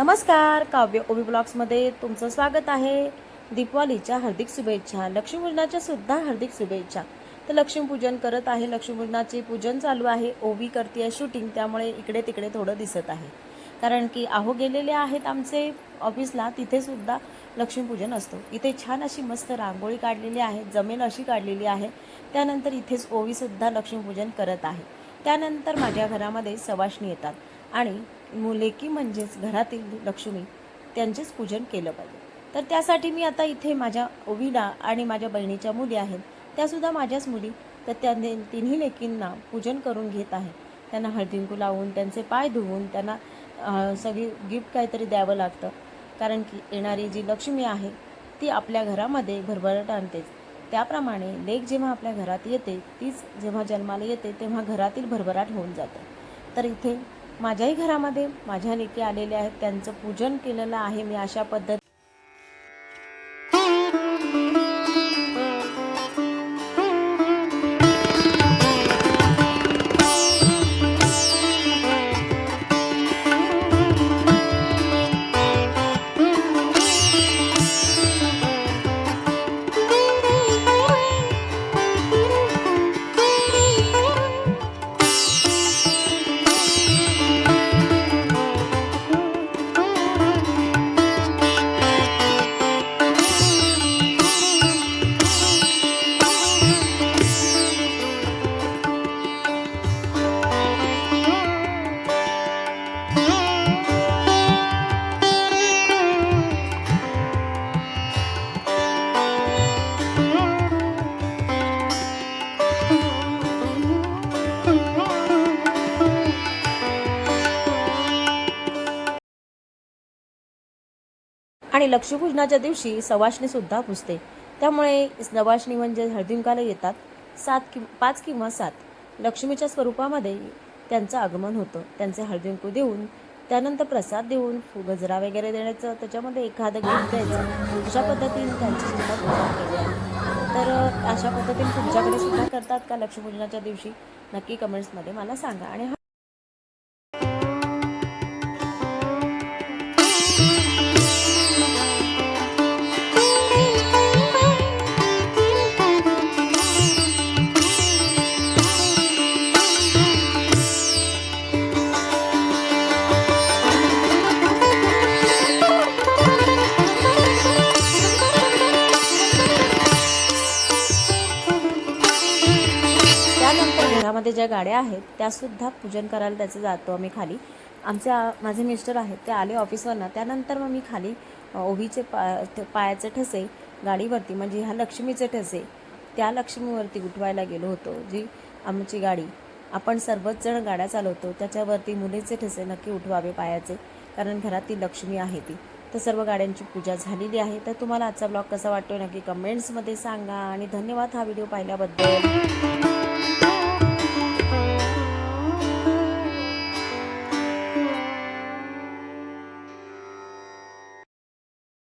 नमस्कार काव्य ओबी ब्लॉग्समध्ये तुमचं स्वागत आहे. दीपावलीच्या हार्दिक शुभेच्छा लक्ष्मीपूजनाच्या सुद्धा हार्दिक शुभेच्छा. तर लक्ष्मीपूजन करत आहे लक्ष्मीपूजनाचे पूजन चालू आहे. ओबी करते आहे शूटिंग त्यामुळे इकडे तिकडे थोडं दिसत आहे. कारण की आहो गेलेले आहेत आमचे ऑफिसला तिथेसुद्धा लक्ष्मीपूजन असतो. इथे छान अशी मस्त रांगोळी काढलेली आहे जमीन अशी काढलेली आहे. त्यानंतर इथेच ओवीसुद्धा लक्ष्मीपूजन करत आहे. त्यानंतर माझ्या घरामध्ये सवाशणी येतात. आणि मुलेकी म्हणजेच घरातील लक्ष्मी त्यांचेच पूजन केलं पाहिजे. तर त्यासाठी मी आता इथे माझ्या ओवीला आणि माझ्या बहिणीच्या मुली आहेत. त्यासुद्धा माझ्याच मुली. तर त्या तिन्ही लेकींना पूजन करून घेत आहे. त्यांना हळदींकू लावून त्यांचे पाय धुवून त्यांना सगळी गिफ्ट काहीतरी द्यावं लागतं. कारण की येणारी जी लक्ष्मी आहे ती आपल्या घरामध्ये भरभराट आणतेच. त्याप्रमाणे लेक जेव्हा आपल्या घरात येते तीच जेव्हा जन्माला येते तेव्हा घरातील भरभराट होऊन जातं. तर इथे माझ्याही घरामध्ये माझ्या नेते आलेल्या आहेत त्यांचं पूजन केलेलं आहे मी अशा पद्धत आणि लक्ष्मीपूजनाच्या दिवशी सवाशणी सुद्धा पुजते. त्यामुळे नवाशणी म्हणजे हळदींकाला येतात. सात कि पाच किंवा सात. लक्ष्मीच्या स्वरूपामध्ये त्यांचं आगमन होतं. त्यांचे हळदींकू देऊन त्यानंतर प्रसाद देऊन गजरा वगैरे देण्याचं त्याच्यामध्ये एखादं गीत द्यायचं. अशा पद्धतीने त्यांची सुद्धा पूजा केली आहे. तर अशा पद्धतीने तुमच्याकडे सुद्धा करतात का लक्ष्मीपूजनाच्या दिवशी? नक्की कमेंट्समध्ये मला सांगा. आणि त्यानंतर घरामध्ये ज्या गाड्या आहेत त्यासुद्धा पूजन करायला त्याचं जातो आम्ही खाली. आमचे माझे मिस्टर आहेत ते आले ऑफिसवरनं. त्यानंतर मग मी खाली ओवीचे पा पायाचे ठसे गाडीवरती म्हणजे ह्या लक्ष्मीचे ठसे त्या लक्ष्मीवरती उठवायला गेलो होतो जी आमची गाडी. आपण सर्वच जण गाड्या चालवतो त्याच्यावरती मुलीचे ठसे नक्की उठवावे पायाचे कारण घरात ती लक्ष्मी आहे ती. तर सर्व गाड्यांची पूजा झालेली आहे. तर तुम्हाला आजचा ब्लॉग कसा वाटतो नक्की कमेंट्समध्ये सांगा आणि धन्यवाद हा व्हिडिओ पाहिल्याबद्दल.